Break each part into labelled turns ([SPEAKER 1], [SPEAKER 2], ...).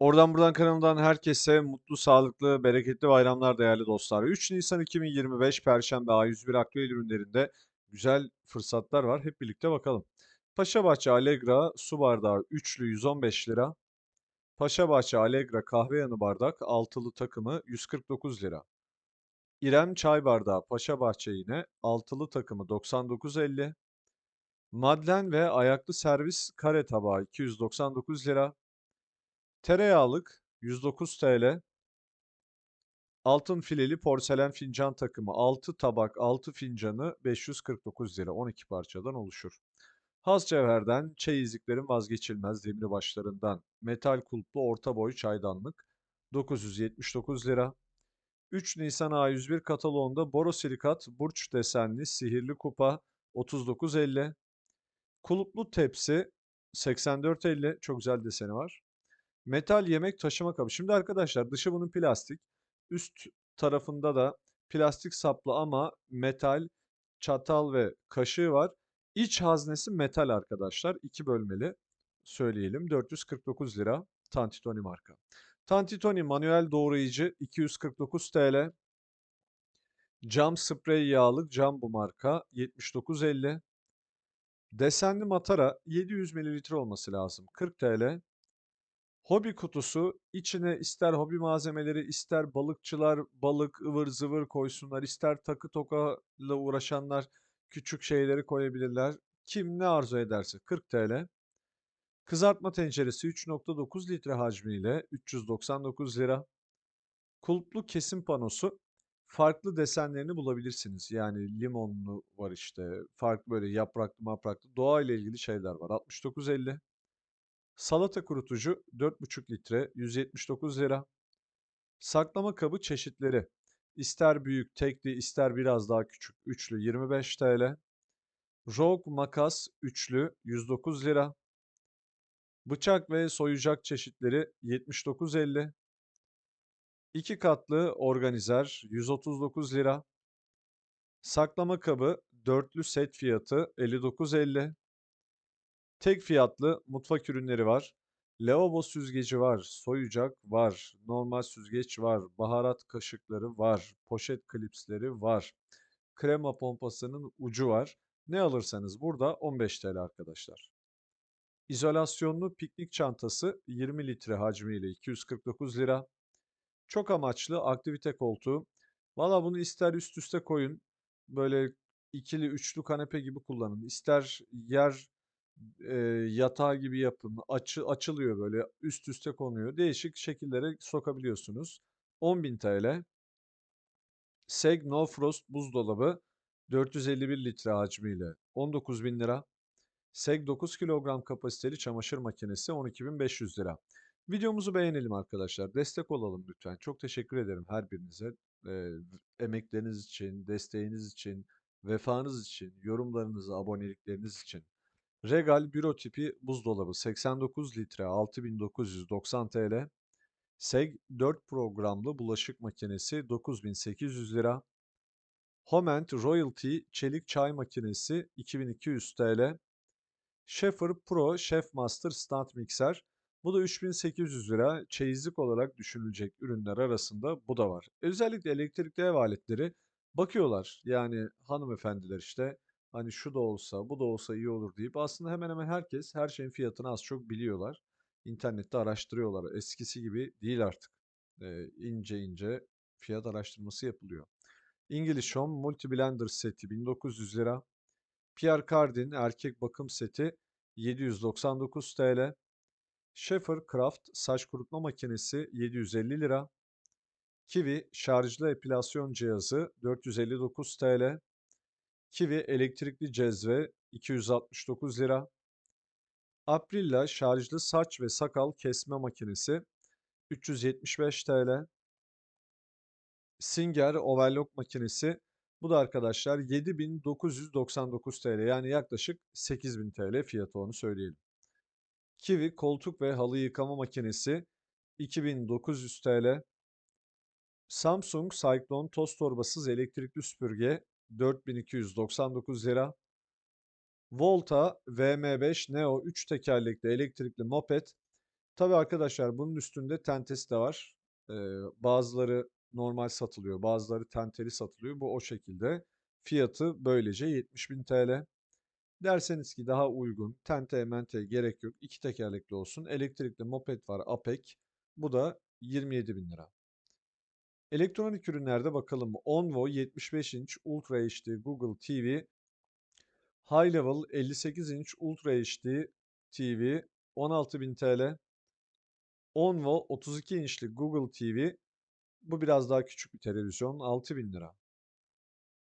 [SPEAKER 1] Oradan buradan kanalımdan herkese mutlu, sağlıklı, bereketli bayramlar değerli dostlar. 3 Nisan 2025 Perşembe A101 Aktüel ürünlerinde güzel fırsatlar var. Hep birlikte bakalım. Paşabahçe Allegra su bardağı üçlü 115 lira. Paşabahçe Allegra kahve yanı bardak altılı takımı 149 lira. İrem çay bardağı Paşabahçe yine altılı takımı 99.50. Madlen ve ayaklı servis kare tabağı 299 lira. Tereyağlık 109 TL. Altın fileli porselen fincan takımı 6 tabak 6 fincanı 549 lira 12 parçadan oluşur. Has cevherden çeyizliklerin vazgeçilmez demir başlarından metal kulplu orta boy çaydanlık 979 lira. 3 Nisan A101 kataloğunda borosilikat burç desenli sihirli kupa 39.50. Kuluplu tepsi 84.50 çok güzel deseni var. Metal yemek taşıma kabı. Şimdi arkadaşlar dışı bunun plastik. Üst tarafında da plastik saplı ama metal çatal ve kaşığı var. İç haznesi metal arkadaşlar. iki bölmeli söyleyelim. 449 lira. Tantitoni marka. Tantitoni manuel doğrayıcı 249 TL. Cam sprey yağlı cam bu marka 79.50. Desenli matara 700 ml olması lazım. 40 TL. Hobi kutusu içine ister hobi malzemeleri ister balıkçılar balık ıvır zıvır koysunlar ister takı tokayla uğraşanlar küçük şeyleri koyabilirler. Kim ne arzu ederse 40 TL. Kızartma tenceresi 3.9 litre hacmiyle 399 lira. Kulplu kesim panosu farklı desenlerini bulabilirsiniz. Yani limonlu var işte farklı böyle yapraklı mapraklı doğa ile ilgili şeyler var 69.50. Salata kurutucu 4,5 litre 179 lira. Saklama kabı çeşitleri. İster büyük tekli ister biraz daha küçük üçlü 25 TL. Rogue makas üçlü 109 lira. Bıçak ve soyacak çeşitleri 79.50. İki katlı organizer 139 lira. Saklama kabı dörtlü set fiyatı 59.50. Tek fiyatlı mutfak ürünleri var. Lavabo süzgeci var, soyacak var, normal süzgeç var, baharat kaşıkları var, poşet klipsleri var. Krema pompasının ucu var. Ne alırsanız burada 15 TL arkadaşlar. İzolasyonlu piknik çantası 20 litre hacmiyle 249 lira. Çok amaçlı aktivite koltuğu. Valla bunu ister üst üste koyun. Böyle ikili üçlü kanepe gibi kullanın. İster yer e, yatağı gibi yapın. Açı, açılıyor böyle üst üste konuyor. Değişik şekillere sokabiliyorsunuz. 10.000 TL. Seg No Frost buzdolabı 451 litre hacmiyle 19.000 lira. Seg 9 kilogram kapasiteli çamaşır makinesi 12.500 lira. Videomuzu beğenelim arkadaşlar. Destek olalım lütfen. Çok teşekkür ederim her birinize. E, emekleriniz için, desteğiniz için, vefanız için, yorumlarınızı, abonelikleriniz için. Regal büro tipi buzdolabı 89 litre 6990 TL. Seg 4 programlı bulaşık makinesi 9800 lira. Homent Royalty çelik çay makinesi 2200 TL. Schaefer Pro Chef Master Stand Mixer. Bu da 3800 lira. Çeyizlik olarak düşünülecek ürünler arasında bu da var. Özellikle elektrikli ev aletleri bakıyorlar. Yani hanımefendiler işte hani şu da olsa bu da olsa iyi olur deyip aslında hemen hemen herkes her şeyin fiyatını az çok biliyorlar. İnternette araştırıyorlar. Eskisi gibi değil artık. Ee, ince ince fiyat araştırması yapılıyor. English Home Multi Blender seti 1900 lira. Pierre Cardin erkek bakım seti 799 TL. Schaefer Craft saç kurutma makinesi 750 lira. Kiwi şarjlı epilasyon cihazı 459 TL. Kiwi elektrikli cezve 269 lira. Aprilla şarjlı saç ve sakal kesme makinesi 375 TL. Singer overlock makinesi bu da arkadaşlar 7999 TL yani yaklaşık 8000 TL fiyatı onu söyleyelim. Kiwi koltuk ve halı yıkama makinesi 2900 TL. Samsung Cyclone toz torbasız elektrikli süpürge 4299 lira. Volta VM5 Neo 3 tekerlekli elektrikli moped Tabii arkadaşlar bunun üstünde tentesi de var. Eee, bazıları normal satılıyor, bazıları tenteli satılıyor. Bu o şekilde. Fiyatı böylece 70.000 TL. Derseniz ki daha uygun, tente mente gerek yok. İki tekerlekli olsun. Elektrikli moped var, Apek. Bu da 27.000 lira. Elektronik ürünlerde bakalım. Onvo 75 inç Ultra HD Google TV High Level 58 inç Ultra HD TV 16.000 TL. Onvo 32 inçli Google TV. Bu biraz daha küçük bir televizyon. 6000 lira.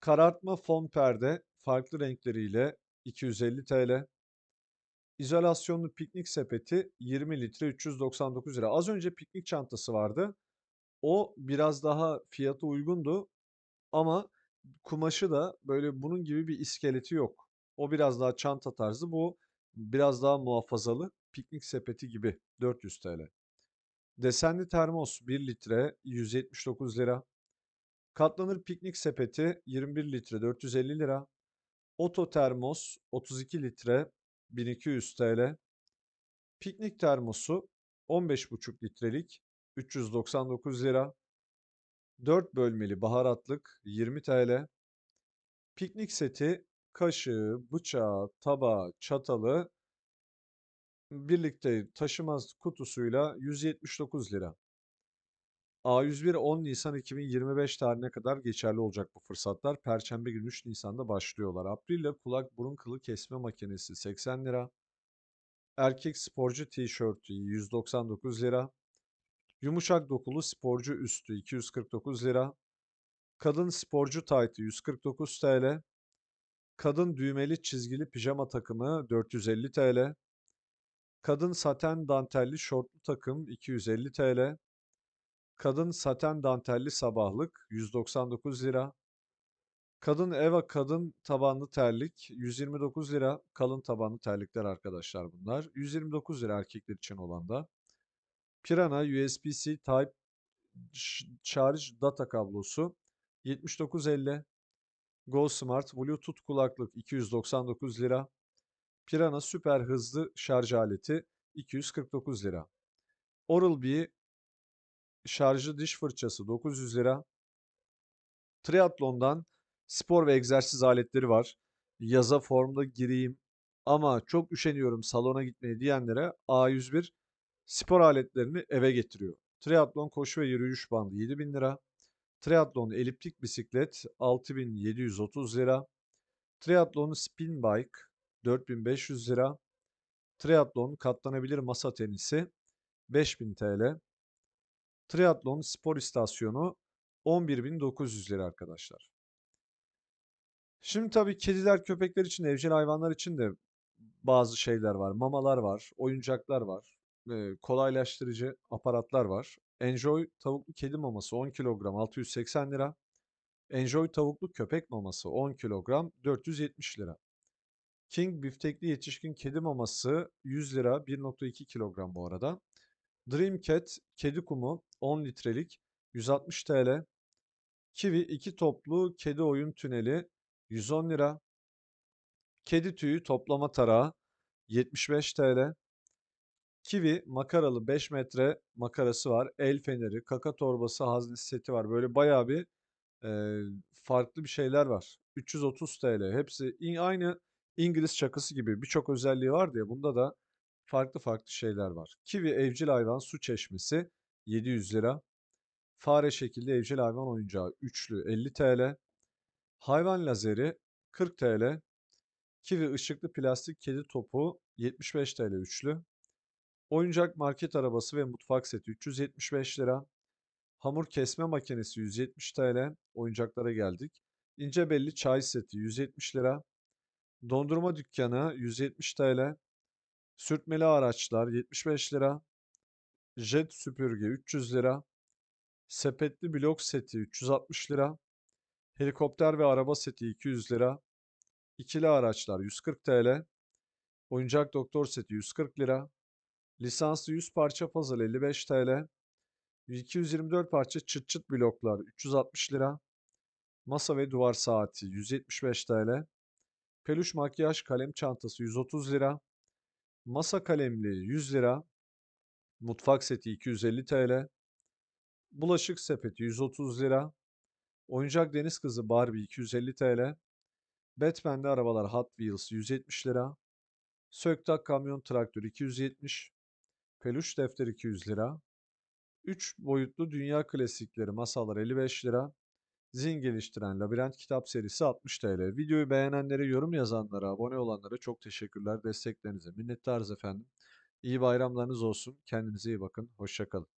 [SPEAKER 1] Karartma fon perde farklı renkleriyle 250 TL. İzolasyonlu piknik sepeti 20 litre 399 lira. Az önce piknik çantası vardı. O biraz daha fiyatı uygundu ama kumaşı da böyle bunun gibi bir iskeleti yok. O biraz daha çanta tarzı. Bu biraz daha muhafazalı. Piknik sepeti gibi 400 TL. Desenli termos 1 litre 179 lira. Katlanır piknik sepeti 21 litre 450 lira. Oto termos 32 litre 1200 TL. Piknik termosu 15,5 litrelik 399 lira. 4 bölmeli baharatlık 20 TL. Piknik seti kaşığı, bıçağı, tabağı, çatalı birlikte taşımaz kutusuyla 179 lira. A101 10 Nisan 2025 tarihine kadar geçerli olacak bu fırsatlar. Perşembe günü 3 Nisan'da başlıyorlar. Aprille kulak burun kılı kesme makinesi 80 lira. Erkek sporcu tişörtü 199 lira. Yumuşak dokulu sporcu üstü 249 lira. Kadın sporcu taytı 149 TL. Kadın düğmeli çizgili pijama takımı 450 TL. Kadın saten dantelli şortlu takım 250 TL. Kadın saten dantelli sabahlık 199 lira. Kadın Eva kadın tabanlı terlik 129 lira. Kalın tabanlı terlikler arkadaşlar bunlar. 129 lira erkekler için olan da. Pirana USB-C Type Charge data kablosu 79.50. Go Smart Bluetooth kulaklık 299 lira. Pirana süper hızlı şarj aleti 249 lira. Oral-B şarjlı diş fırçası 900 lira. Triathlon'dan spor ve egzersiz aletleri var. Yaza formda gireyim ama çok üşeniyorum salona gitmeye diyenlere A101 spor aletlerini eve getiriyor. Triathlon koşu ve yürüyüş bandı 7000 lira. Triathlon eliptik bisiklet 6730 lira. Triathlon spin bike 4500 lira. Triathlon katlanabilir masa tenisi 5000 TL. Triathlon spor istasyonu 11.900 lira arkadaşlar. Şimdi tabii kediler, köpekler için, evcil hayvanlar için de bazı şeyler var. Mamalar var, oyuncaklar var, eee, kolaylaştırıcı aparatlar var. Enjoy tavuklu kedi maması 10 kilogram 680 lira. Enjoy tavuklu köpek maması 10 kilogram 470 lira. King biftekli yetişkin kedi maması 100 lira 1.2 kilogram bu arada. Dream Cat kedi kumu 10 litrelik 160 TL. Kiwi 2 toplu kedi oyun tüneli 110 lira. Kedi tüyü toplama tarağı 75 TL. Kiwi makaralı 5 metre makarası var. El feneri, kaka torbası, haznesi seti var. Böyle bayağı bir e, farklı bir şeyler var. 330 TL. Hepsi in- aynı İngiliz çakısı gibi birçok özelliği var diye bunda da farklı farklı şeyler var. Kiwi evcil hayvan su çeşmesi 700 lira. Fare şekilli evcil hayvan oyuncağı üçlü 50 TL. Hayvan lazeri 40 TL. Kiwi ışıklı plastik kedi topu 75 TL üçlü. Oyuncak market arabası ve mutfak seti 375 lira. Hamur kesme makinesi 170 TL. Oyuncaklara geldik. İnce belli çay seti 170 lira. Dondurma dükkanı 170 TL. Sürtmeli araçlar 75 lira. Jet süpürge 300 lira. Sepetli blok seti 360 lira. Helikopter ve araba seti 200 lira. İkili araçlar 140 TL. Oyuncak doktor seti 140 lira. Lisanslı 100 parça puzzle 55 TL. 224 parça çıt çıt bloklar 360 lira. Masa ve duvar saati 175 TL. Peluş makyaj kalem çantası 130 lira. Masa kalemli 100 lira. Mutfak seti 250 TL. Bulaşık sepeti 130 lira. Oyuncak deniz kızı Barbie 250 TL. Batman'li arabalar Hot Wheels 170 lira. Söktak kamyon traktör 270. Peluş defter 200 lira. 3 boyutlu dünya klasikleri masalar 55 lira. Zin geliştiren labirent kitap serisi 60 TL. Videoyu beğenenlere, yorum yazanlara, abone olanlara çok teşekkürler. Desteklerinize minnettarız efendim. İyi bayramlarınız olsun. Kendinize iyi bakın. Hoşçakalın.